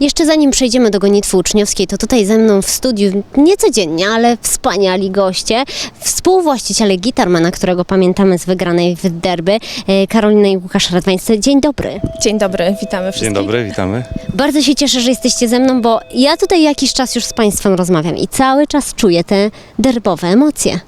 Jeszcze zanim przejdziemy do gonitwy uczniowskiej, to tutaj ze mną w studiu niecodziennie, ale wspaniali goście, współwłaściciele Gitarmana, którego pamiętamy z wygranej w derby, e, Karolina i Łukasz Radwańscy. Dzień dobry. Dzień dobry, witamy wszystkich. Dzień dobry, witamy. Bardzo się cieszę, że jesteście ze mną, bo ja tutaj jakiś czas już z Państwem rozmawiam i cały czas czuję te derbowe emocje.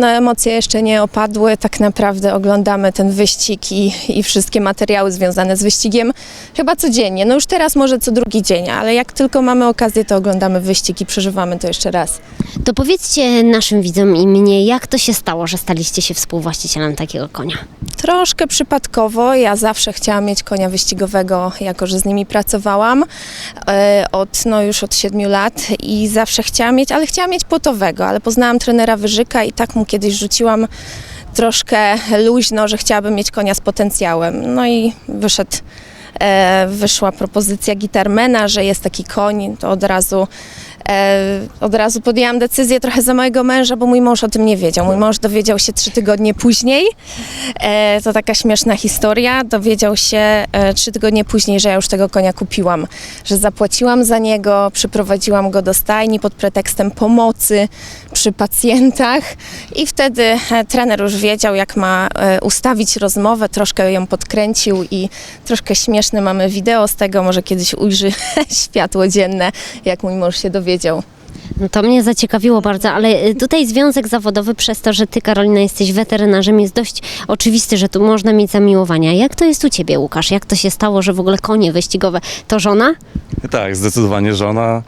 No emocje jeszcze nie opadły, tak naprawdę oglądamy ten wyścig i, i wszystkie materiały związane z wyścigiem chyba codziennie. No już teraz może co drugi dzień, ale jak tylko mamy okazję, to oglądamy wyścig i przeżywamy to jeszcze raz. To powiedzcie naszym widzom i mnie, jak to się stało, że staliście się współwłaścicielem takiego konia? Troszkę przypadkowo, ja zawsze chciałam mieć konia wyścigowego, jako że z nimi pracowałam e, od, no już od siedmiu lat i zawsze chciałam mieć, ale chciałam mieć płotowego, ale poznałam trenera Wyżyka i tak mu kiedyś rzuciłam troszkę luźno, że chciałabym mieć konia z potencjałem. No i wyszedł, e, wyszła propozycja gitarmena, że jest taki koń, to od razu od razu podjęłam decyzję trochę za mojego męża, bo mój mąż o tym nie wiedział. Mój mąż dowiedział się trzy tygodnie później. E, to taka śmieszna historia. Dowiedział się e, trzy tygodnie później, że ja już tego konia kupiłam, że zapłaciłam za niego, przyprowadziłam go do stajni pod pretekstem pomocy przy pacjentach i wtedy e, trener już wiedział, jak ma e, ustawić rozmowę, troszkę ją podkręcił i troszkę śmieszne mamy wideo z tego, może kiedyś ujrzy światło dzienne, jak mój mąż się dowiedział. No to mnie zaciekawiło bardzo, ale y, tutaj związek zawodowy przez to, że ty Karolina jesteś weterynarzem jest dość oczywisty, że tu można mieć zamiłowania. Jak to jest u ciebie Łukasz? Jak to się stało, że w ogóle konie wyścigowe to żona? Tak, zdecydowanie żona.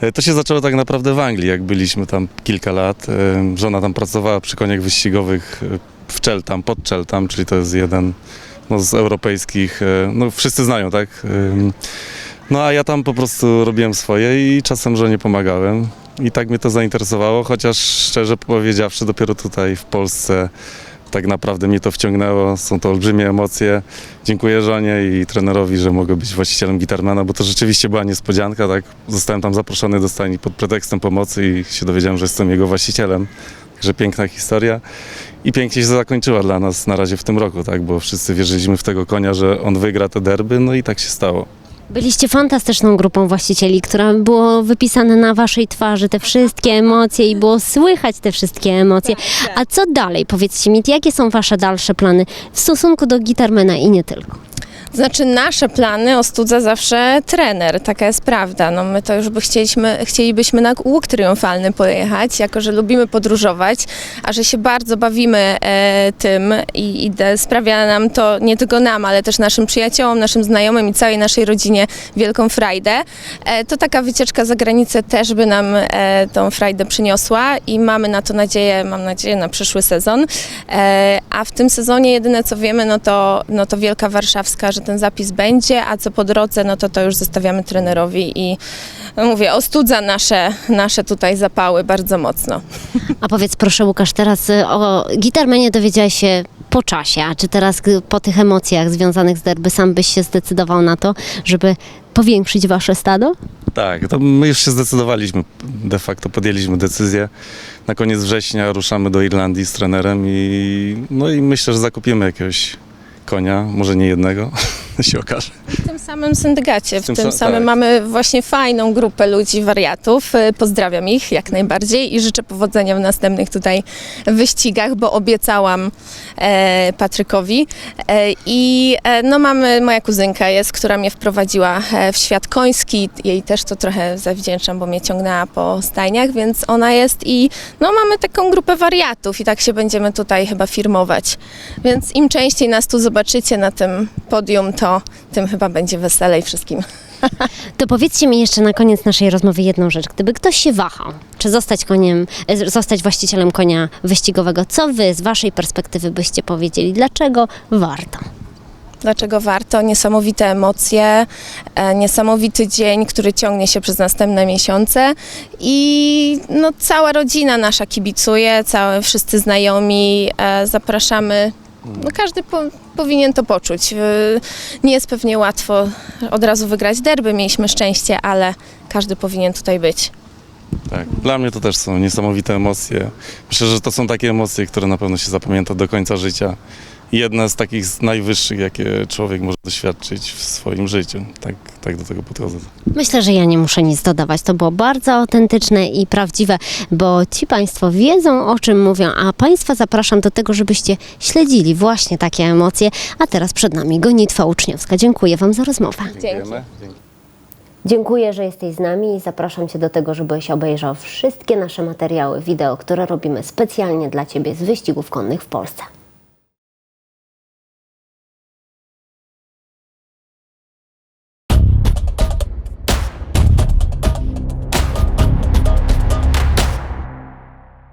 E, To się zaczęło tak naprawdę w Anglii, jak byliśmy tam kilka lat. E, Żona tam pracowała przy koniach wyścigowych w Cheltham, pod Cheltham, czyli to jest jeden no, z europejskich, no wszyscy znają, tak? No a ja tam po prostu robiłem swoje i czasem żonie pomagałem. I tak mnie to zainteresowało, chociaż szczerze powiedziawszy, dopiero tutaj w Polsce tak naprawdę mnie to wciągnęło. Są to olbrzymie emocje. Dziękuję żonie i trenerowi, że mogę być właścicielem Gitarmana, bo to rzeczywiście była niespodzianka, tak? Zostałem tam zaproszony do stajni pod pretekstem pomocy i się dowiedziałem, że jestem jego właścicielem. Także piękna historia i pięknie się zakończyła dla nas na razie w tym roku, tak? Bo wszyscy wierzyliśmy w tego konia, że on wygra te derby, no i tak się stało. Byliście fantastyczną grupą właścicieli, która było wypisane na waszej twarzy te wszystkie emocje i było słychać te wszystkie emocje. A co dalej? Powiedzcie mi, jakie są wasze dalsze plany w stosunku do Gitarmana i nie tylko? Znaczy nasze plany ostudza zawsze trener, taka jest prawda. No my to już by chcieliśmy, chcielibyśmy na łuk triumfalny pojechać, jako że lubimy podróżować, a że się bardzo bawimy e, tym i, i de, sprawia nam to nie tylko nam, ale też naszym przyjaciołom, naszym znajomym i całej naszej rodzinie wielką frajdę, e, to taka wycieczka za granicę też by nam e, tą frajdę przyniosła i mamy na to nadzieję, mam nadzieję na przyszły sezon. E, a w tym sezonie jedyne co wiemy, no to, no to Wielka Warszawska, że ten zapis będzie, a co po drodze, no to to już zostawiamy trenerowi i no mówię, ostudza nasze, nasze tutaj zapały bardzo mocno. A powiedz proszę Łukasz, teraz y, o Gitarmanie dowiedziałeś się po czasie, a czy teraz y, po tych emocjach związanych z derby sam byś się zdecydował na to, żeby powiększyć wasze stado? Tak, to my już się zdecydowaliśmy, de facto podjęliśmy decyzję. Na koniec września ruszamy do Irlandii z trenerem i no i myślę, że zakupimy jakiegoś konia, może nie jednego, się okaże. W tym samym syndykacie, w, W tym tym, sa- samym tak. mamy właśnie fajną grupę ludzi, wariatów. Y, Pozdrawiam ich jak najbardziej i życzę powodzenia w następnych tutaj wyścigach, bo obiecałam e, Patrykowi. E, I e, no mamy, moja kuzynka jest, która mnie wprowadziła e, w świat koński. Jej też to trochę zawdzięczam, bo mnie ciągnęła po stajniach, więc ona jest i no mamy taką grupę wariatów i tak się będziemy tutaj chyba firmować. Więc im częściej nas tu zobaczycie na tym podium, to tym chyba będzie weselej wszystkim. To powiedzcie mi jeszcze na koniec naszej rozmowy jedną rzecz. Gdyby ktoś się wahał, czy zostać koniem, e, zostać właścicielem konia wyścigowego, co wy z waszej perspektywy byście powiedzieli? Dlaczego warto? Dlaczego warto? Niesamowite emocje, e, niesamowity dzień, który ciągnie się przez następne miesiące i no, cała rodzina nasza kibicuje, całe, wszyscy znajomi, e, zapraszamy. No, każdy po, powinien to poczuć. E, Nie jest pewnie łatwo od razu wygrać derby, mieliśmy szczęście, ale każdy powinien tutaj być. Tak. Dla mnie to też są niesamowite emocje. Myślę, że to są takie emocje, które na pewno się zapamięta do końca życia. Jedna z takich z najwyższych, jakie człowiek może doświadczyć w swoim życiu. Tak, tak do tego podchodzę. Myślę, że ja nie muszę nic dodawać. To było bardzo autentyczne i prawdziwe, bo ci Państwo wiedzą, o czym mówią, a Państwa zapraszam do tego, żebyście śledzili właśnie takie emocje. A teraz przed nami gonitwa uczniowska. Dziękuję Wam za rozmowę. Dziękujemy. Dzięki. Dziękuję, że jesteś z nami i zapraszam Cię do tego, żebyś obejrzał wszystkie nasze materiały wideo, które robimy specjalnie dla Ciebie z wyścigów konnych w Polsce.